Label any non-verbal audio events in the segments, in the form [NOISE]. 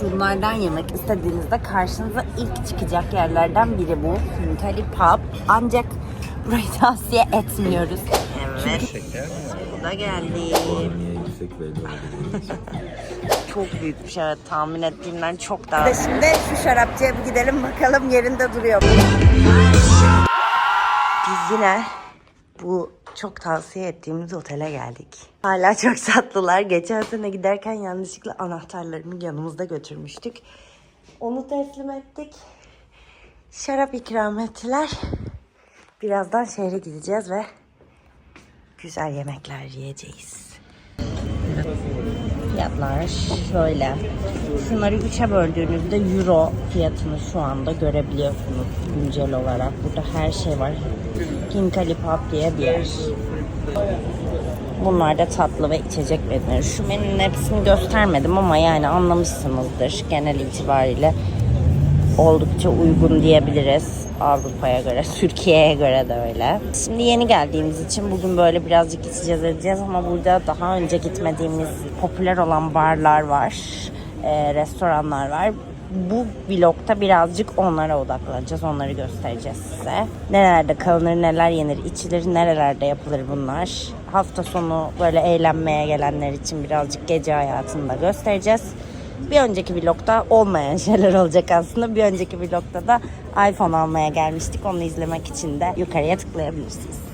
şunlardan yemek istediğinizde karşınıza ilk çıkacak yerlerden biri bu. Hintali Pub. Ancak burayı tavsiye etmiyoruz. Evet. Şeker? Bu da geldi. Çok büyükmüş evet tahmin ettiğimden çok daha. Şimdi şu şarapçıya bir gidelim bakalım yerinde duruyor. mu? Biz yine bu çok tavsiye ettiğimiz otele geldik. Hala çok tatlılar. Geçen sene giderken yanlışlıkla anahtarlarımı yanımızda götürmüştük. Onu teslim ettik. Şarap ikram ettiler. Birazdan şehre gideceğiz ve güzel yemekler yiyeceğiz. Fiyatlar şöyle. Şunları üçe böldüğünüzde euro fiyatını şu anda görebiliyorsunuz güncel olarak. Burada her şey var. Hinkali Pub diye bir yer. Bunlar da tatlı ve içecek menüleri. Şu menünün hepsini göstermedim ama yani anlamışsınızdır genel itibariyle. Oldukça uygun diyebiliriz Avrupa'ya göre, [LAUGHS] Türkiye'ye göre de öyle. Şimdi yeni geldiğimiz için bugün böyle birazcık içeceğiz edeceğiz ama burada daha önce gitmediğimiz popüler olan barlar var, e, restoranlar var. Bu vlogta birazcık onlara odaklanacağız, onları göstereceğiz size. Nerelerde kalınır, neler yenir, içilir, nerelerde yapılır bunlar. Hafta sonu böyle eğlenmeye gelenler için birazcık gece hayatını da göstereceğiz. Bir önceki vlogda olmayan [LAUGHS] şeyler olacak aslında. Bir önceki vlogda da iPhone almaya gelmiştik. Onu izlemek için de yukarıya tıklayabilirsiniz.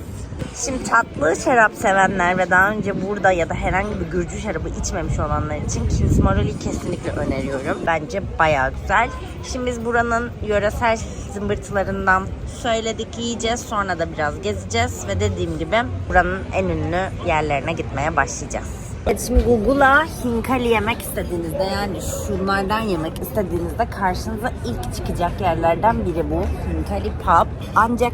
Şimdi tatlı şarap sevenler ve daha önce burada ya da herhangi bir Gürcü şarabı içmemiş olanlar için Kings Maroli'yi kesinlikle öneriyorum. Bence bayağı güzel. Şimdi biz buranın yöresel zımbırtılarından söyledik yiyeceğiz. Sonra da biraz gezeceğiz ve dediğim gibi buranın en ünlü yerlerine gitmeye başlayacağız. Evet şimdi Google'a Hinkali yemek istediğinizde yani şunlardan yemek istediğinizde karşınıza ilk çıkacak yerlerden biri bu. Hinkali Pub. Ancak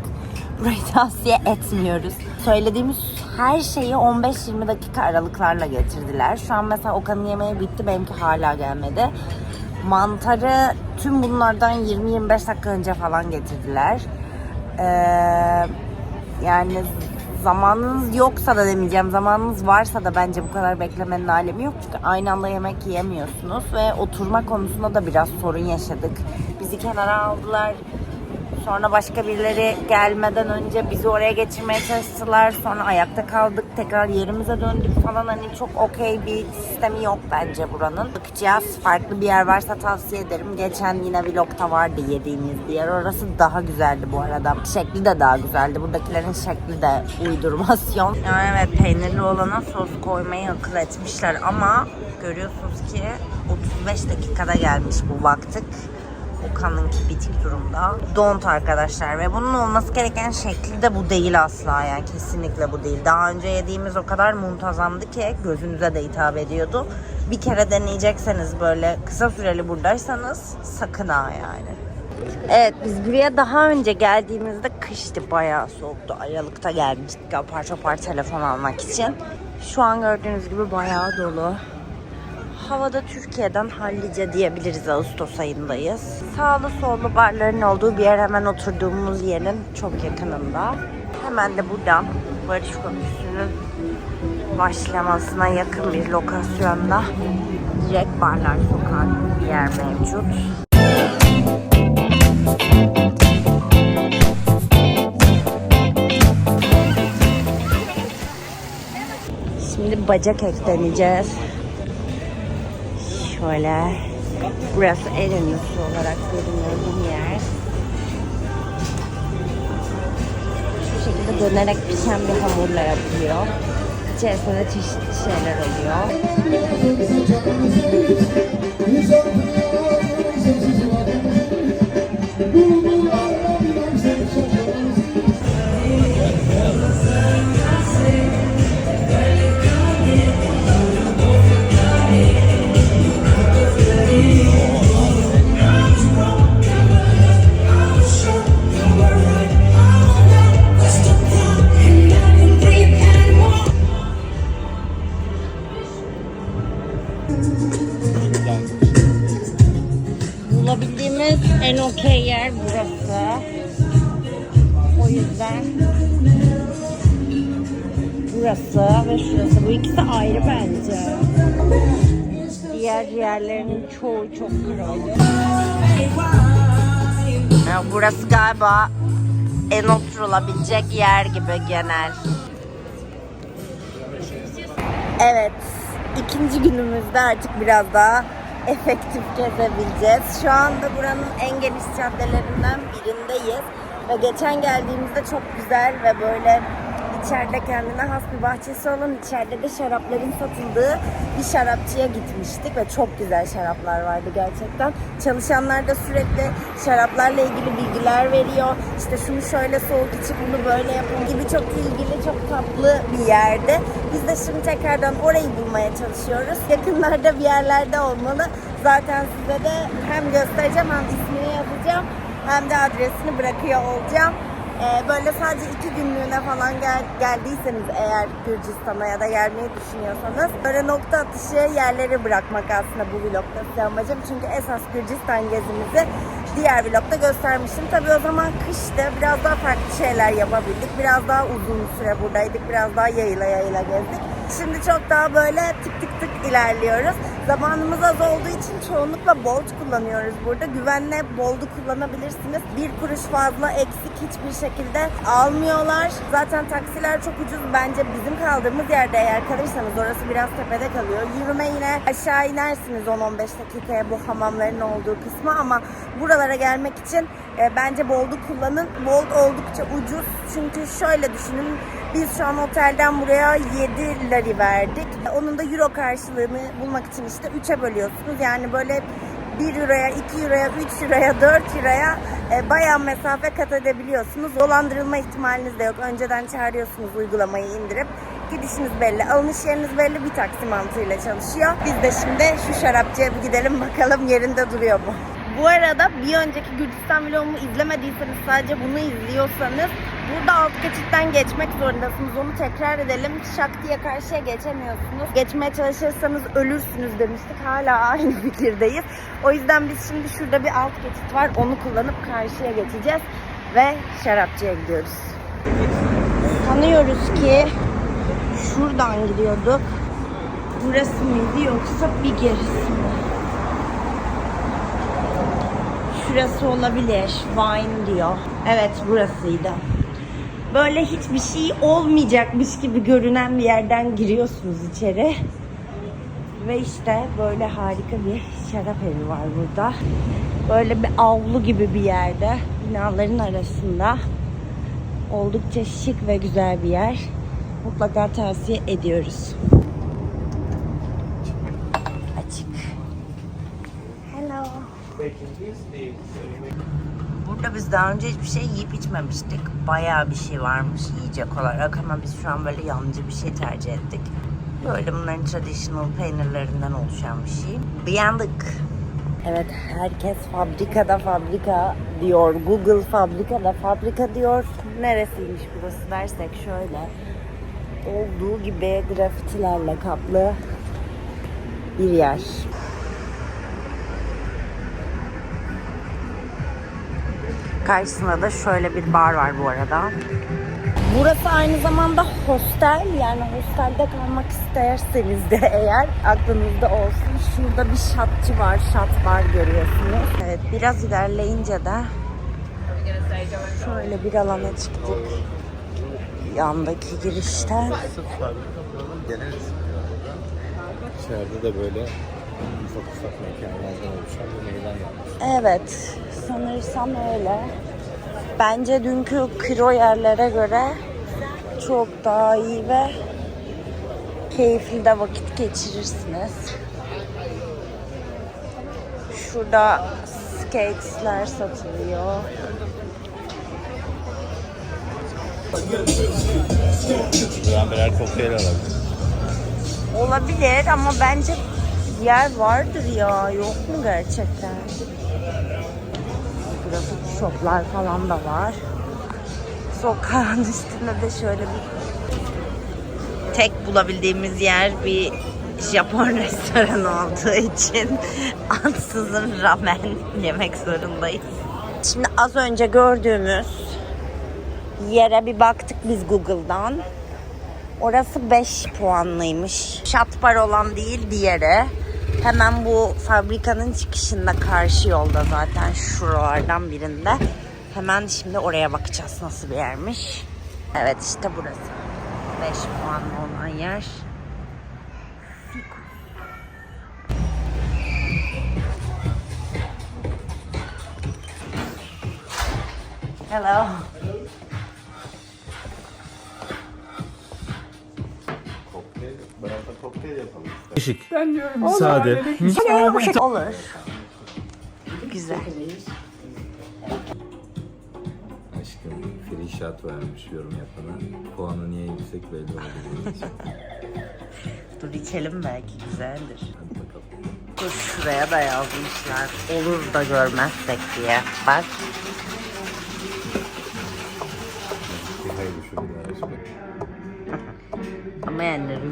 burayı tavsiye etmiyoruz. Söylediğimiz her şeyi 15-20 dakika aralıklarla getirdiler. Şu an mesela Okan'ın yemeği bitti benimki hala gelmedi. Mantarı tüm bunlardan 20-25 dakika önce falan getirdiler. Ee, yani zamanınız yoksa da demeyeceğim. Zamanınız varsa da bence bu kadar beklemenin alemi yok. Çünkü aynı anda yemek yiyemiyorsunuz ve oturma konusunda da biraz sorun yaşadık. Bizi kenara aldılar. Sonra başka birileri gelmeden önce bizi oraya geçirmeye çalıştılar. Sonra ayakta kaldık. Tekrar yerimize döndük falan. Hani çok okey bir sistemi yok bence buranın. Bakacağız. Farklı bir yer varsa tavsiye ederim. Geçen yine vlogta vardı yediğimiz bir yer. Orası daha güzeldi bu arada. Şekli de daha güzeldi. Buradakilerin şekli de uydurmasyon. [LAUGHS] Yani evet peynirli olana sos koymayı akıl etmişler ama görüyorsunuz ki 35 dakikada gelmiş bu baktık. Okan'ınki bitik durumda. Don't arkadaşlar ve bunun olması gereken şekli de bu değil asla yani kesinlikle bu değil. Daha önce yediğimiz o kadar muntazamdı ki gözünüze de hitap ediyordu. Bir kere deneyecekseniz böyle kısa süreli buradaysanız sakın ha yani. Evet biz buraya daha önce geldiğimizde kıştı bayağı soğuktu. Aralıkta gelmiştik apar topar telefon almak için. Şu an gördüğünüz gibi bayağı dolu. Havada Türkiye'den hallice diyebiliriz Ağustos ayındayız. Sağlı sollu barların olduğu bir yer hemen oturduğumuz yerin çok yakınında. Hemen de buradan Barış Köprüsü'nün başlamasına yakın bir lokasyonda direkt barlar sokan bir yer mevcut. Şimdi bacak ekleneceğiz. Şöyle. Burası en ünlüsü olarak bu yer. Şu şekilde dönerek pişen bir hamurla yapılıyor. İçerisinde çeşitli şeyler oluyor. Ayrı bence. Diğer ciğerlerinin çoğu çok kiloydu. Ya burası galiba en oturulabilecek yer gibi genel. Evet, ikinci günümüzde artık biraz daha efektif gezebileceğiz. Şu anda buranın en geniş caddelerinden birindeyiz. Ve geçen geldiğimizde çok güzel ve böyle içeride kendine has bir bahçesi olan içeride de şarapların satıldığı bir şarapçıya gitmiştik ve çok güzel şaraplar vardı gerçekten. Çalışanlar da sürekli şaraplarla ilgili bilgiler veriyor. İşte şunu şöyle soğuk içip bunu böyle yapın gibi çok ilgili, çok tatlı bir yerde. Biz de şimdi tekrardan orayı bulmaya çalışıyoruz. Yakınlarda bir yerlerde olmalı. Zaten size de hem göstereceğim hem ismini yazacağım hem de adresini bırakıyor olacağım. Ee, böyle sadece iki günlüğüne falan gel, geldiyseniz eğer Gürcistan'a ya da gelmeyi düşünüyorsanız böyle nokta atışı yerleri bırakmak aslında bu vlogda size amacım. Çünkü esas Gürcistan gezimizi diğer vlogda göstermiştim. Tabii o zaman kıştı. Biraz daha farklı şeyler yapabildik. Biraz daha uzun süre buradaydık. Biraz daha yayla yayla gezdik. Şimdi çok daha böyle tık tık tık ilerliyoruz. Zamanımız az olduğu için çoğunlukla Bolt kullanıyoruz burada. Güvenle Bolt'u kullanabilirsiniz. Bir kuruş fazla eksik hiçbir şekilde almıyorlar. Zaten taksiler çok ucuz. Bence bizim kaldığımız yerde eğer kalırsanız orası biraz tepede kalıyor. Yürüme yine aşağı inersiniz 10-15 dakikaya bu hamamların olduğu kısmı ama buralara gelmek için e, bence Bolt'u kullanın. Bolt oldukça ucuz. Çünkü şöyle düşünün biz şu an otelden buraya 7 lari verdik. Onun da euro karşılığını bulmak için işte 3'e bölüyorsunuz. Yani böyle 1 euroya, 2 euroya, 3 euroya, 4 euroya e, bayağı mesafe kat edebiliyorsunuz. Dolandırılma ihtimaliniz de yok. Önceden çağırıyorsunuz uygulamayı indirip. Gidişiniz belli, alınış yeriniz belli bir taksi mantığıyla çalışıyor. Biz de şimdi şu şarapçıya bir gidelim bakalım yerinde duruyor mu? Bu arada bir önceki Gürcistan vlogumu izlemediyseniz sadece bunu izliyorsanız burada alt geçitten geçmek zorundasınız. Onu tekrar edelim. Şak diye karşıya geçemiyorsunuz. Geçmeye çalışırsanız ölürsünüz demiştik. Hala aynı fikirdeyiz. O yüzden biz şimdi şurada bir alt geçit var. Onu kullanıp karşıya geçeceğiz. Ve şarapçıya gidiyoruz. Sanıyoruz ki şuradan gidiyorduk. Burası mıydı yoksa bir gerisi mi? Şurası olabilir. Wine diyor. Evet burasıydı. Böyle hiçbir şey olmayacakmış gibi görünen bir yerden giriyorsunuz içeri. Ve işte böyle harika bir şarap evi var burada. Böyle bir avlu gibi bir yerde. Binaların arasında. Oldukça şık ve güzel bir yer. Mutlaka tavsiye ediyoruz. Açık. Hello. Burada biz daha önce hiçbir şey yiyip içmemiştik. Bayağı bir şey varmış yiyecek olarak ama biz şu an böyle yancı bir şey tercih ettik. Böyle bunların traditional peynirlerinden oluşan bir şey. Beğendik. Evet herkes fabrikada fabrika diyor. Google fabrikada fabrika diyor. Neresiymiş burası dersek şöyle. Olduğu gibi grafitilerle kaplı bir yer. Karşısında da şöyle bir bar var bu arada. Burası aynı zamanda hostel yani hostelde kalmak isterseniz de [LAUGHS] eğer aklınızda olsun. Şurada bir şatçı var, şat bar görüyorsunuz. Evet biraz ilerleyince de şöyle bir alana çıktık. Yandaki girişten. İçeride de böyle ufak ufak mekanlardan oluşan bir meydan yapmış. Evet, sanırsam öyle. Bence dünkü kiro yerlere göre çok daha iyi ve keyifli de vakit geçirirsiniz. Şurada skatesler satılıyor. Buradan birer kokteyl alalım. Olabilir ama bence yer vardır ya. Yok mu gerçekten? Grafik shoplar falan da var. Sokağın [LAUGHS] üstünde de şöyle bir tek bulabildiğimiz yer bir Japon [LAUGHS] restoranı olduğu için [LAUGHS] ansızın ramen yemek zorundayız. Şimdi az önce gördüğümüz yere bir baktık biz Google'dan. Orası 5 puanlıymış. Shot bar olan değil diğeri. Hemen bu fabrikanın çıkışında karşı yolda zaten şuralardan birinde. Hemen şimdi oraya bakacağız nasıl bir yermiş. Evet işte burası. 5 puanlı olan yer. Hello. Kokteyl, beraber kokteyl yapalım. Işık. Sade. Olur. Güzel. Aşkım shot vermiş yorum yapana. Puanı niye yüksek belli oldu. Dur içelim belki güzeldir. Hadi bakalım. Dur şuraya da yazmışlar. Olur da görmezsek diye. Bak.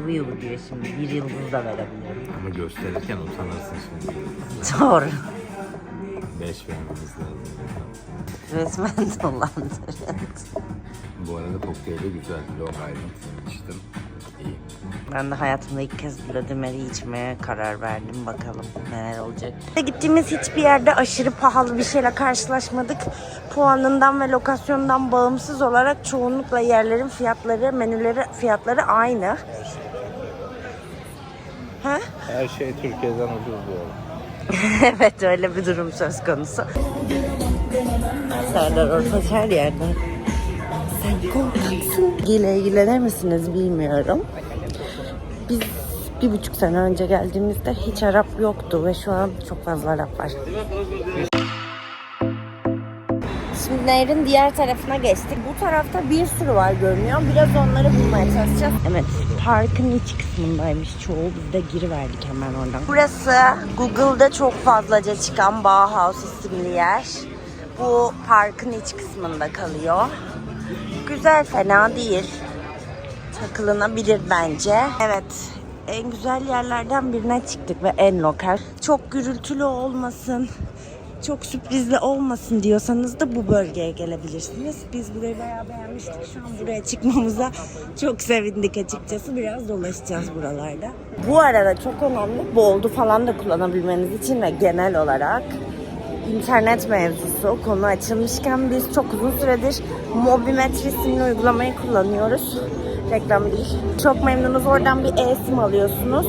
Yani review diyor şimdi. Bir yıldız da verebilirim. Ama gösterirken utanırsın şimdi. Doğru. Beş vermemiz lazım. Resmen [LAUGHS] dolandırıldı. Bu arada kokteyli güzel. Long Island içtim. İyi. Ben de hayatımda ilk kez Vladimir'i içmeye karar verdim. Bakalım neler olacak. Gittiğimiz hiçbir yerde aşırı pahalı bir şeyle karşılaşmadık. Puanından ve lokasyondan bağımsız olarak çoğunlukla yerlerin fiyatları, menüleri fiyatları aynı. Her şey Türkiye'den ucuz diyorum. [LAUGHS] evet öyle bir durum söz konusu. Serdar Ortaç her yerde. Sen korkaksın. İle ilgilenir misiniz bilmiyorum. Biz bir buçuk sene önce geldiğimizde hiç Arap yoktu ve şu an çok fazla Arap var. Şimdi nehrin diğer tarafına geçtik. Bu tarafta bir sürü var görünüyor. Biraz onları bulmaya çalışacağız. Evet, parkın iç kısmındaymış çoğu. Biz de giriverdik hemen oradan. Burası Google'da çok fazlaca çıkan Bauhaus isimli yer. Bu parkın iç kısmında kalıyor. Güzel, fena değil. Takılınabilir bence. Evet, en güzel yerlerden birine çıktık ve en lokal. Çok gürültülü olmasın, çok sürprizli olmasın diyorsanız da bu bölgeye gelebilirsiniz. Biz burayı bayağı beğenmiştik. Şu an buraya çıkmamıza çok sevindik açıkçası. Biraz dolaşacağız buralarda. Bu arada çok önemli boldu falan da kullanabilmeniz için ve genel olarak internet mevzusu konu açılmışken biz çok uzun süredir Mobimetri isimli uygulamayı kullanıyoruz. Reklam değil. Çok memnunuz. Oradan bir e-sim alıyorsunuz.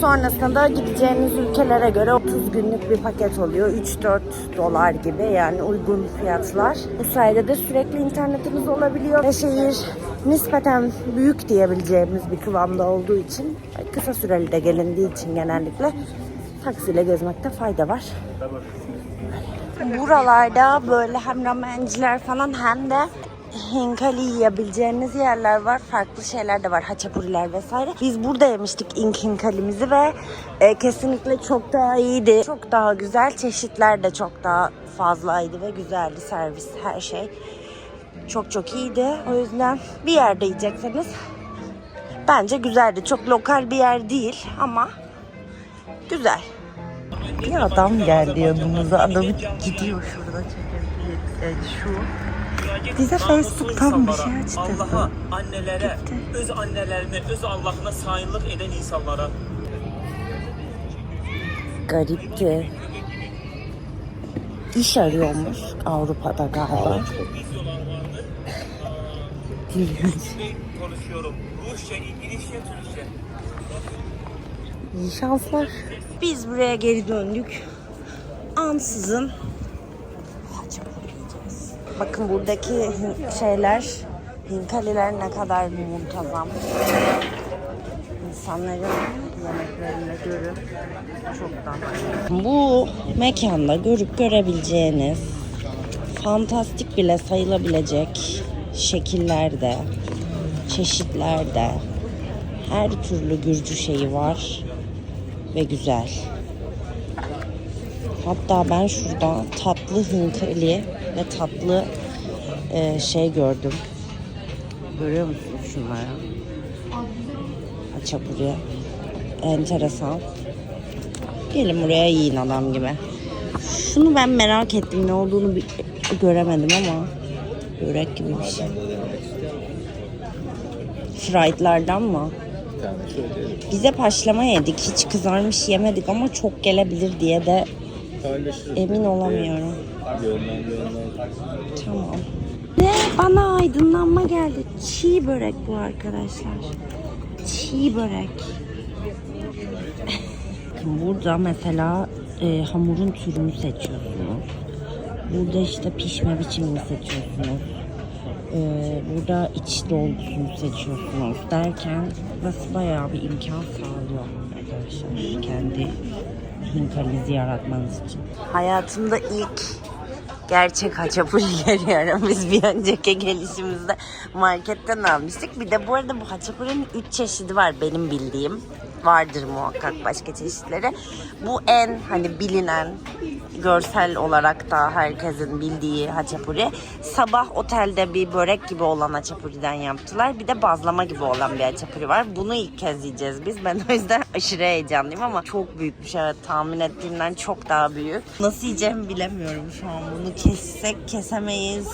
Sonrasında da gideceğiniz ülkelere göre 30 günlük bir paket oluyor. 3-4 dolar gibi yani uygun fiyatlar. Bu sayede de sürekli internetimiz olabiliyor. Ve şehir nispeten büyük diyebileceğimiz bir kıvamda olduğu için kısa süreli de gelindiği için genellikle taksiyle gezmekte fayda var. Buralarda böyle hem ramenciler falan hem de hinkali yiyebileceğiniz yerler var. Farklı şeyler de var. Haçapuriler vesaire. Biz burada yemiştik ink hinkalimizi ve e, kesinlikle çok daha iyiydi. Çok daha güzel. Çeşitler de çok daha fazlaydı ve güzeldi. Servis, her şey. Çok çok iyiydi. O yüzden bir yerde yiyecekseniz bence güzeldi. Çok lokal bir yer değil ama güzel. Bir adam geldi yanımıza. Adam gidiyor şurada çekebiliriz. Yani şu. Bize Facebook'tan bir şey açtı. Allah'a, annelere, öz annelerine, öz Allah'ına sayınlık eden insanlara Garipti. İş arıyormuş Avrupa'da galiba. [LAUGHS] konuşuyorum. Rusça, İngilizce, Türkçe. İyi şanslar. Biz buraya geri döndük. Ansızın. Bakın buradaki şeyler, hinkaliler ne kadar muntazam. İnsanların yemeklerini görün. Çok daha Bu mekanda görüp görebileceğiniz fantastik bile sayılabilecek şekillerde, çeşitlerde her türlü Gürcü şeyi var ve güzel. Hatta ben şurada tatlı hinkali ve tatlı e, şey gördüm. Görüyor musunuz şunları? Açapuri. Enteresan. Gelin buraya yiyin adam gibi. Şunu ben merak ettim ne olduğunu bir, göremedim ama börek gibi bir şey. Fried'lardan mı? bir tane söyleyelim. Biz hep haşlama yedik. Hiç kızarmış yemedik ama çok gelebilir diye de emin olamıyorum. Tamam. Ne? Bana aydınlanma geldi. Çiğ börek bu arkadaşlar. Çiğ börek. [LAUGHS] Burada mesela e, hamurun türünü seçiyorsunuz. Burada işte pişme biçimini seçiyorsunuz. E, burada iç dolgusunu seçiyorsunuz derken burası bayağı bir imkan sağlıyor arkadaşlar. Kendi hinkalizi yaratmanız için. Hayatımda ilk gerçek haçapuri [LAUGHS] görüyorum. Biz bir önceki gelişimizde marketten almıştık. Bir de bu arada bu haçapurinin 3 çeşidi var benim bildiğim. Vardır muhakkak başka çeşitleri. Bu en hani bilinen görsel olarak da herkesin bildiği haçapuri. Sabah otelde bir börek gibi olan haçapuriden yaptılar. Bir de bazlama gibi olan bir haçapuri var. Bunu ilk kez yiyeceğiz biz. Ben o yüzden [LAUGHS] aşırı heyecanlıyım ama çok büyükmüş. Evet tahmin ettiğimden çok daha büyük. Nasıl yiyeceğimi bilemiyorum şu an. Bunu kessek kesemeyiz.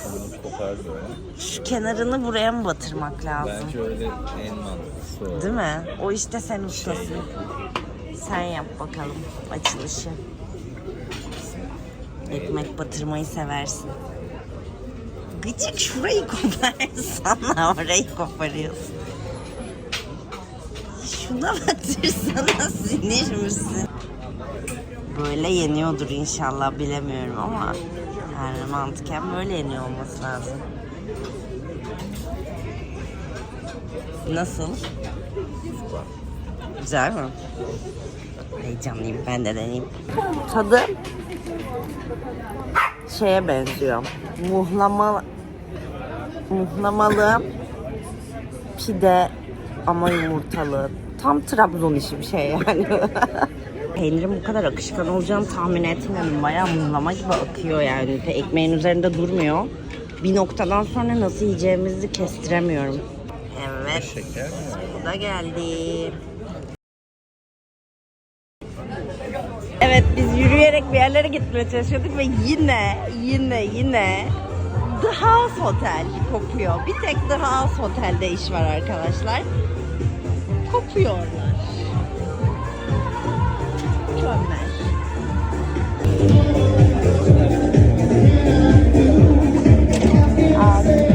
Şu kenarını buraya mı batırmak lazım? Bence öyle en mantıklısı. Değil mi? O işte sen ustasın. Sen yap bakalım açılışı. Ekmek batırmayı seversin. Gıcık şurayı koparsana [LAUGHS] orayı koparıyorsun. Şuna batırsana [LAUGHS] sinir misin? Böyle yeniyordur inşallah bilemiyorum ama yani mantıken böyle yeniyor olması lazım. Nasıl? Güzel mi? Heyecanlıyım. Ben de deneyeyim. Tadı şeye benziyor. Muhlama muhlamalı pide ama yumurtalı. Tam Trabzon işi bir şey yani. [LAUGHS] Peynirin bu kadar akışkan olacağını tahmin etmiyorum. Bayağı muhlama gibi akıyor yani. Ekmeğin üzerinde durmuyor. Bir noktadan sonra nasıl yiyeceğimizi kestiremiyorum. Evet. Bu da geldi. Evet biz yürüyerek bir yerlere gitmeye çalışıyorduk ve yine yine yine The House Hotel kopuyor. Bir tek The House Hotel'de iş var arkadaşlar. Kopuyorlar. Mükemmel. Abi.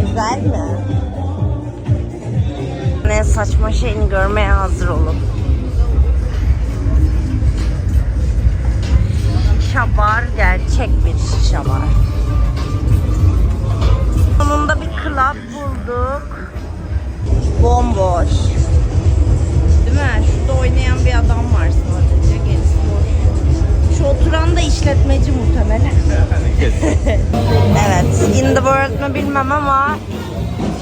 Güzel mi? Ne saçma şeyini görmeye hazır olun. Şabar gerçek bir şabar. Sonunda bir club bulduk. Bomboş. Değil mi? Şurada oynayan bir adam var sadece. Gerisi boş. Şu oturan da işletmeci muhtemelen. [LAUGHS] Evet, In the World mı bilmem ama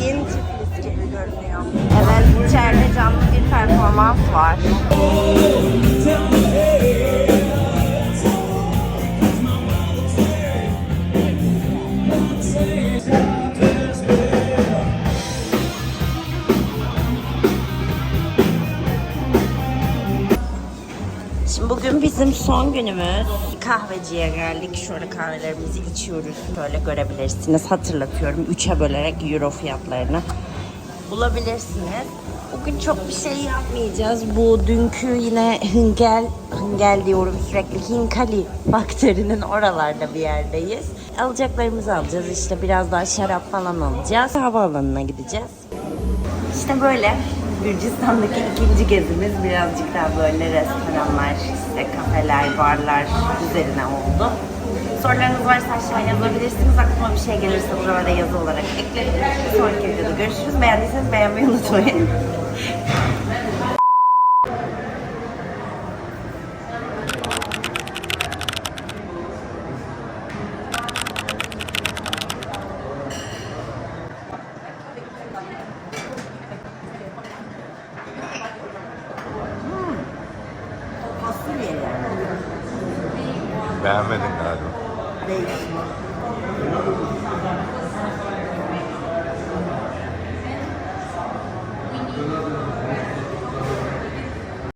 in gibi görünüyor. Evet, içeride canlı bir performans var. Şimdi bugün bizim son günümüz. Kahveciye geldik. Şöyle kahvelerimizi içiyoruz. Böyle görebilirsiniz. Hatırlatıyorum. Üçe bölerek euro fiyatlarını bulabilirsiniz. Bugün çok bir şey yapmayacağız. Bu dünkü yine hıngel, hıngel diyorum sürekli hinkali bakterinin oralarda bir yerdeyiz. Alacaklarımızı alacağız. İşte biraz daha şarap falan alacağız. Havaalanına gideceğiz. İşte böyle Gürcistan'daki ikinci gezimiz birazcık daha böyle restoranlar, işte kafeler, barlar üzerine oldu. Sorularınız varsa aşağı yazabilirsiniz. Aklıma bir şey gelirse buralara yazı olarak eklerim. Sonraki videoda görüşürüz. Beğendiyseniz beğenmeyi unutmayın.